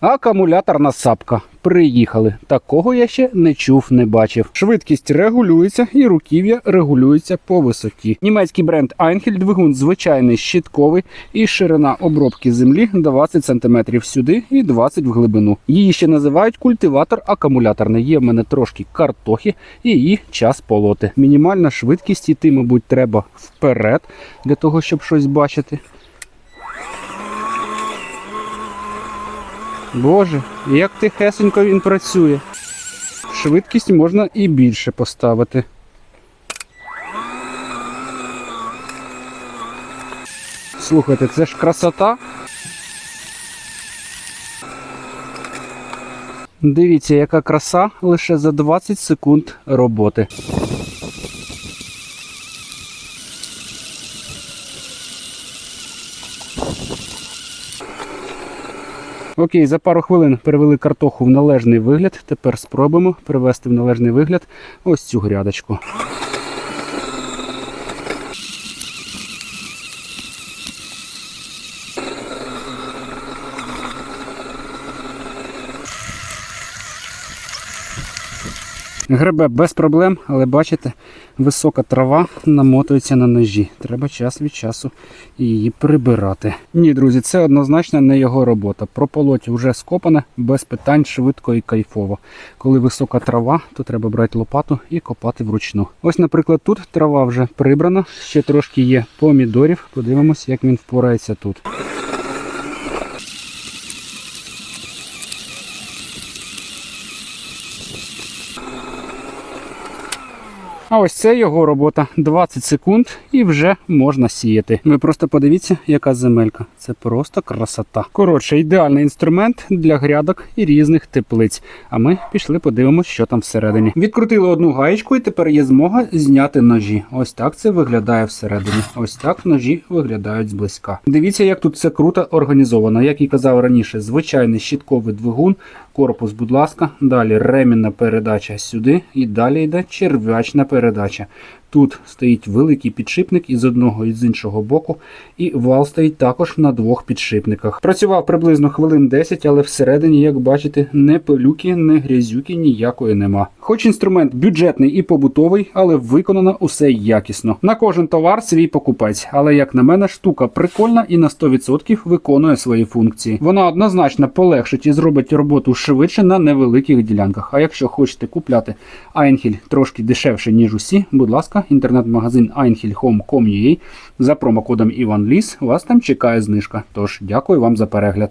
Акумуляторна сапка. Приїхали. Такого я ще не чув, не бачив. Швидкість регулюється і руків'я регулюється по висоті. Німецький бренд Einhell двигун звичайний щитковий і ширина обробки землі 20 см сюди і 20 в глибину. Її ще називають культиватор акумуляторний. Є в мене трошки картохи і її час полоти. Мінімальна швидкість іти, мабуть, треба вперед для того, щоб щось бачити. Боже, як тихесенько він працює. Швидкість можна і більше поставити. Слухайте, це ж красота. Дивіться, яка краса лише за 20 секунд роботи. Окей, за пару хвилин перевели картоху в належний вигляд. Тепер спробуємо привести в належний вигляд ось цю грядочку. Гребе без проблем, але бачите, висока трава намотується на ножі. Треба час від часу її прибирати. Ні, друзі, це однозначно не його робота. Прополоть вже скопане, без питань, швидко і кайфово. Коли висока трава, то треба брати лопату і копати вручну. Ось, наприклад, тут трава вже прибрана, ще трошки є помідорів. Подивимось, як він впорається тут. А ось це його робота. 20 секунд і вже можна сіяти. Ви просто подивіться, яка земелька. Це просто красота. Коротше, ідеальний інструмент для грядок і різних теплиць. А ми пішли подивимось, що там всередині. Відкрутили одну гаєчку, і тепер є змога зняти ножі. Ось так це виглядає всередині. Ось так ножі виглядають зблизька. Дивіться, як тут все круто організовано. Як і казав раніше, звичайний щитковий двигун. Корпус, будь ласка, далі ремінна передача сюди, і далі йде черв'ячна передача. Тут стоїть великий підшипник із одного і з іншого боку, і вал стоїть також на двох підшипниках. Працював приблизно хвилин 10, але всередині, як бачите, не пилюки, не грязюки ніякої нема. Хоч інструмент бюджетний і побутовий, але виконано усе якісно. На кожен товар свій покупець, але як на мене, штука прикольна і на 100% виконує свої функції. Вона однозначно полегшить і зробить роботу швидше на невеликих ділянках. А якщо хочете купляти Einhell трошки дешевше, ніж усі, будь ласка, інтернет-магазин einhilhome.com.ua за промокодом IvanLis вас там чекає знижка. Тож дякую вам за перегляд.